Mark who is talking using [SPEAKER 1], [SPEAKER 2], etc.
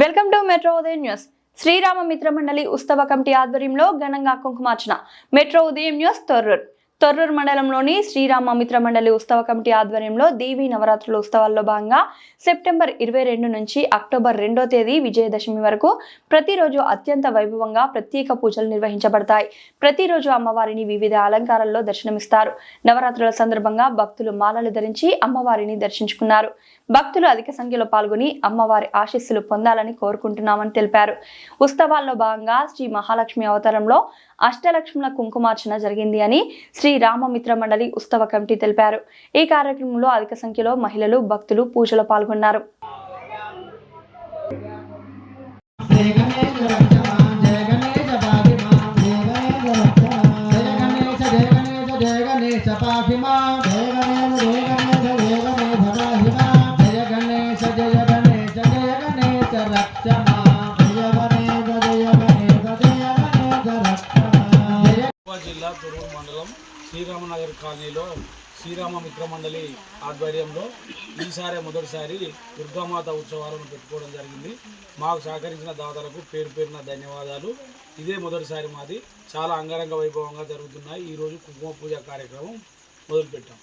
[SPEAKER 1] Welcome to metro ఉదయం news. Srirama Mitra Mandali ఉత్సవ committee ఆధ్వర్యంలో ఘనంగా కుంకుమార్చన. మెట్రో ఉదయం న్యూస్ తొర్రూర్. తొర్రూరు మండలంలోని శ్రీరామ మిత్ర మండలి ఉత్సవ కమిటీ ఆధ్వర్యంలో దేవీ నవరాత్రుల ఉత్సవాల్లో భాగంగా సెప్టెంబర్ ఇరవై రెండు నుంచి అక్టోబర్ రెండో తేదీ విజయదశమి వరకు ప్రతిరోజు అత్యంత వైభవంగా ప్రత్యేక పూజలు నిర్వహించబడతాయి. ప్రతిరోజు అమ్మవారిని వివిధ అలంకారాల్లో దర్శనమిస్తారు. నవరాత్రుల సందర్భంగా భక్తులు మాలలు ధరించి అమ్మవారిని దర్శించుకున్నారు. భక్తులు అధిక సంఖ్యలో పాల్గొని అమ్మవారి ఆశీస్సులు పొందాలని కోరుకుంటున్నామని తెలిపారు. ఉత్సవాల్లో భాగంగా శ్రీ మహాలక్ష్మి అవతారంలో అష్టలక్ష్ముల కుంకుమార్చన జరిగింది అని శ్రీ రామమిత్ర మండలి ఉత్సవ కమిటీ తెలిపారు ఈ కార్యక్రమంలో అధిక సంఖ్యలో మహిళలు భక్తులు పూజలో పాల్గొన్నారు
[SPEAKER 2] జయ గణేశ జయ గణేశ జయ గణేశ
[SPEAKER 3] జిల్లా మండలం శ్రీరామనగర్ కాలనీలో శ్రీరామ మిత్ర మండలి ఆధ్వర్యంలో ఈసారి మొదటిసారి దుర్గామాత ఉత్సవాలను పెట్టుకోవడం జరిగింది. మాకు సహకరించిన దాతలకు పేరు పేరున ధన్యవాదాలు. ఇదే మొదటిసారి మాది. చాలా అంగరంగ వైభవంగా జరుగుతున్నాయి. ఈరోజు కుంకుమ పూజ కార్యక్రమం మొదలుపెట్టాం.